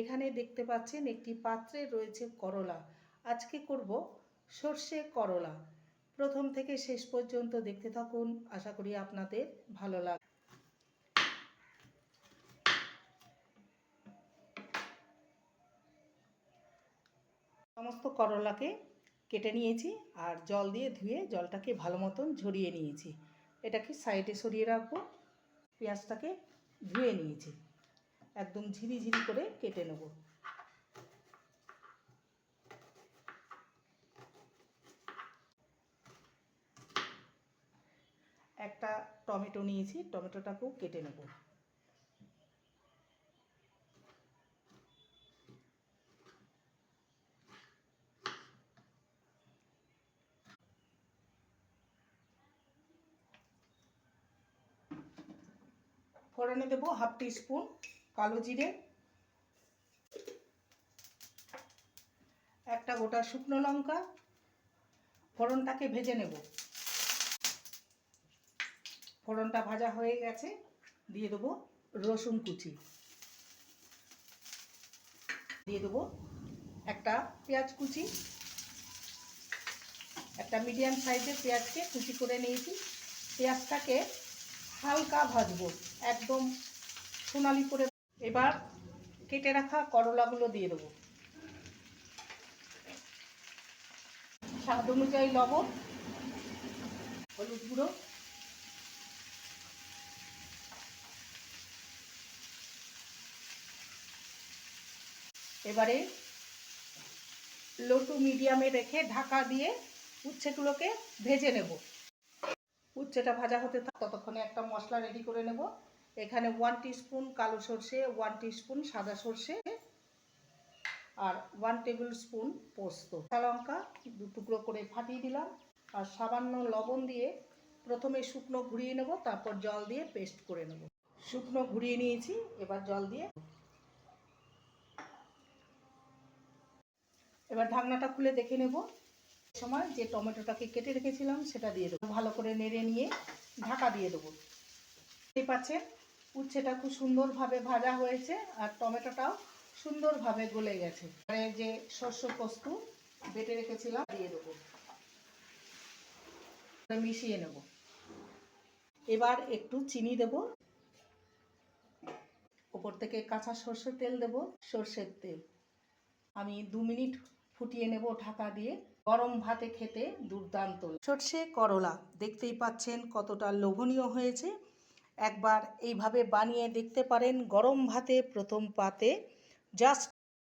এখানে দেখতে পাচ্ছেন একটি পাত্রে রয়েছে করলা। আজকে করব সর্ষে করলা। প্রথম থেকে শেষ পর্যন্ত দেখতে থাকুন। আশা করি আপনাদের ভালো লাগবে সমস্ত করলাকে কেটে নিয়েছি আর জল দিয়ে ধুয়ে জলটাকে ভালো মতন ঝরিয়ে নিয়েছি। এটাকে সাইডে সরিয়ে রাখব। পেঁয়াজটাকে ধুয়ে নিয়েছি। একদম ঝিরি ঝিরি করে কেটে নেব। একটা টমেটো নিয়েছি, টমেটোটাকেও কেটে নেব। ফোড়নে দেবো হাফ টি স্পুন কালো জিরে, একটা গোটা শুকনো লঙ্কা, ফোড়নটাকে ভেজে নেব। ফোড়নটা ভাজা হয়ে গেছে, দিয়ে দেবো রসুন কুচি। দিয়ে দেবো একটা পেঁয়াজ কুচি, একটা মিডিয়াম সাইজের পেঁয়াজকে কুচি করে নিয়েছি। পেঁয়াজটাকে হালকা ভাজবো, একদম সোনালি করে এবার কেটে রাখা করলাগুলো দিয়ে দেবো। স্বাদ অনুযায়ী লবণ, হলুদ গুঁড়ো, এবারে লো টু মিডিয়ামে রেখে ঢাকা দিয়ে উচ্ছেগুলোকে ভেজে নেব। উচ্ছেটা ভাজা হতে থাক, ততক্ষণে একটা মশলা রেডি করে নেব। এখানে ওয়ান স্পুন কালো সর্ষে ওয়ান স্পুন সাদা সর্ষে আর ওয়ান টেবিল স্পুন পোস্ত। কাঁচা লঙ্কা দু টুকরো করে ফাটিয়ে দিলাম আর সামান্য লবণ দিয়ে প্রথমে শুকনো ঘুরিয়ে নেব, তারপর জল দিয়ে পেস্ট করে নেব। শুকনো ঘুরিয়ে নিয়েছি, এবার জল দিয়ে এবার ঢাকনাটা খুলে দেখে নেব। সময় যে টমেটোটাকে কেটে রেখেছিলাম, সেটা দিয়ে দেবো। ভালো করে নেড়ে নিয়ে ঢাকা দিয়ে দেবো। পাচ্ছেন? উচ্ছেটা খুব সুন্দরভাবে ভাজা হয়েছে আর টমেটোটাও সুন্দরভাবে গলে গেছে। যে শস্য পোস্ত বেটে রেখেছিলাম, দিয়ে দেবো। মিশিয়ে নেব। এবার একটু চিনি দেব। ওপর থেকে কাঁচা সর্ষের তেল দেব, সর্ষের তেল। আমি দু মিনিট ফুটিয়ে নেব ঢাকা দিয়ে। গরম ভাতে খেতে দুর্দান্ত সর্ষে করলা, দেখতেই পাচ্ছেন কতটা লোভনীয় হয়েছে। একবার এইভাবে বানিয়ে দেখতে পারেন গরম ভাতে প্রথম পাতে। জাস্ট